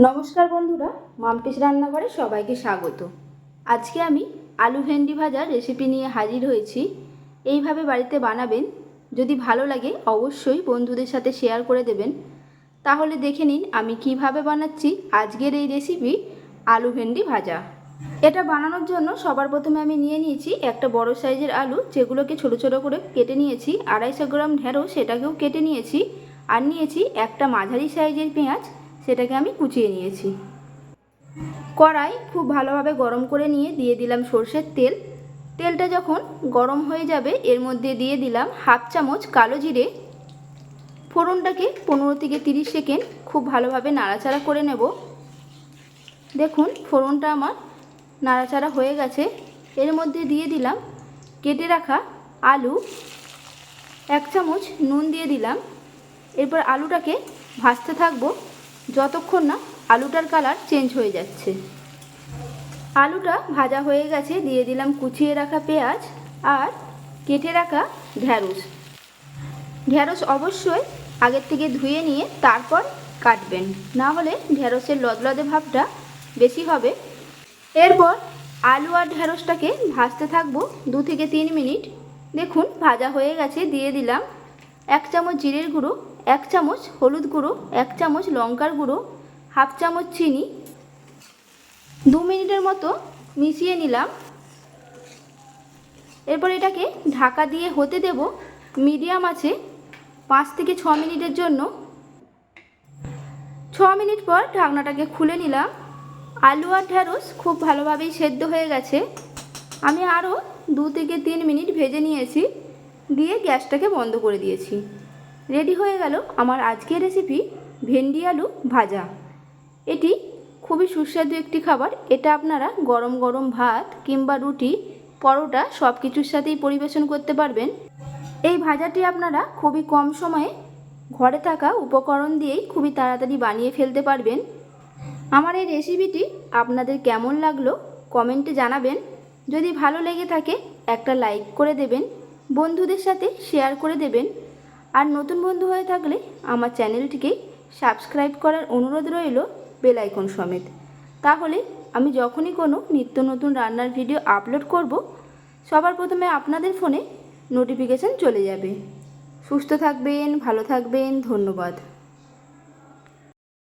নমস্কার বন্ধুরা মামটিস রান্নাঘরে সবাইকে স্বাগত। আজকে আমি আলু ভেন্ডি ভাজার রেসিপি নিয়ে হাজির হয়েছি। এইভাবে বাড়িতে বানাবেন। যদি ভালো লাগে, অবশ্যই বন্ধুদের সাথে শেয়ার করে দেবেন। তাহলে দেখে নিন আমি কীভাবে বানাচ্ছি আজকের এই রেসিপি আলু ভেন্ডি ভাজা। এটা বানানোর জন্য সবার প্রথমে আমি নিয়ে নিয়েছি একটা বড় সাইজের আলু, যেগুলোকে ছোট ছোট করে কেটে নিয়েছি। আড়াইশো গ্রাম ঢেঁড়ো সেটাকেও কেটে নিয়েছি। আর নিয়েছি একটা মাঝারি সাইজের পেঁয়াজ সেটাকে আমি কুচিয়ে নিয়েছি। কড়াই খুব ভালোভাবে গরম করে নিয়ে দিয়ে দিলাম সর্ষের তেল। তেলটা যখন গরম হয়ে যাবে, এর মধ্যে দিয়ে দিলাম হাফ চামচ কালো জিরে। ফোড়নটাকে পনেরো থেকে তিরিশ সেকেন্ড খুব ভালোভাবে নাড়াচাড়া করে নেব। দেখুন, ফোড়নটা আমার নাড়াচাড়া হয়ে গেছে। এর মধ্যে দিয়ে দিলাম কেটে রাখা আলু। এক চামচ নুন দিয়ে দিলাম। এরপর আলুটাকে ভাজতে থাকব। যতক্ষণ না আলুটার কালার চেঞ্জ হয়ে যাচ্ছে। আলুটা ভাজা হয়ে গেছে, দিয়ে দিলাম কুচিয়ে রাখা পেঁয়াজ আর কেটে রাখা ঢ্যাঁড়স। ঢ্যাঁড়স অবশ্যই আগের থেকে ধুয়ে নিয়ে তারপর কাটবেন। না হলে ঢ্যাঁড়সের লদলদে ভাবটা বেশি হবে। এরপর আলু আর ঢ্যাঁড়সটাকে ভাজতে থাকব দু থেকে তিন মিনিট। দেখুন ভাজা হয়ে গেছে, দিয়ে দিলাম এক চামচ জিরের গুঁড়ো এক চামচ হলুদ গুঁড়ো, এক চামচ লঙ্কার গুঁড়ো, হাফ চামচ চিনি। দু মিনিটের মতো মিশিয়ে নিলাম। এরপর এটাকে ঢাকা দিয়ে হতে দেব মিডিয়াম আছে পাঁচ থেকে ছ মিনিটের জন্য। ছ মিনিট পর ঢাকনাটাকে খুলে নিলাম। আলু আর ঢ্যাঁড়স খুব ভালোভাবেই সেদ্ধ হয়ে গেছে। আমি আরও দু থেকে তিন মিনিট ভেজে নিয়েছি, দিয়ে গ্যাসটাকে বন্ধ করে দিয়েছি। রেডি হয়ে গেল আমার আজকের রেসিপি ভেন্ডি আলু ভাজা। এটি খুবই সুস্বাদু একটি খাবার। এটা আপনারা গরম গরম ভাত কিংবা রুটি, পরোটা সব কিছুর সাথেই পরিবেশন করতে পারবেন। এই ভাজাটি আপনারা খুবই কম সময়ে ঘরে থাকা উপকরণ দিয়েই খুবই তাড়াতাড়ি বানিয়ে ফেলতে পারবেন। আমার এই রেসিপিটি আপনাদের কেমন লাগল কমেন্টে জানাবেন। যদি ভালো লেগে থাকে একটা লাইক করে দেবেন। বন্ধুদের সাথে শেয়ার করে দেবেন। আর নতুন বন্ধু হয়ে থাকলে আমার চ্যানেলটিকে সাবস্ক্রাইব করার অনুরোধ রইল বেলাইকন সমেত। তাহলে আমি যখনই কোনো নিত্য নতুন রান্নার ভিডিও আপলোড করব, সবার প্রথমে আপনাদের ফোনে নোটিফিকেশান চলে যাবে। সুস্থ থাকবেন, ভালো থাকবেন, ধন্যবাদ।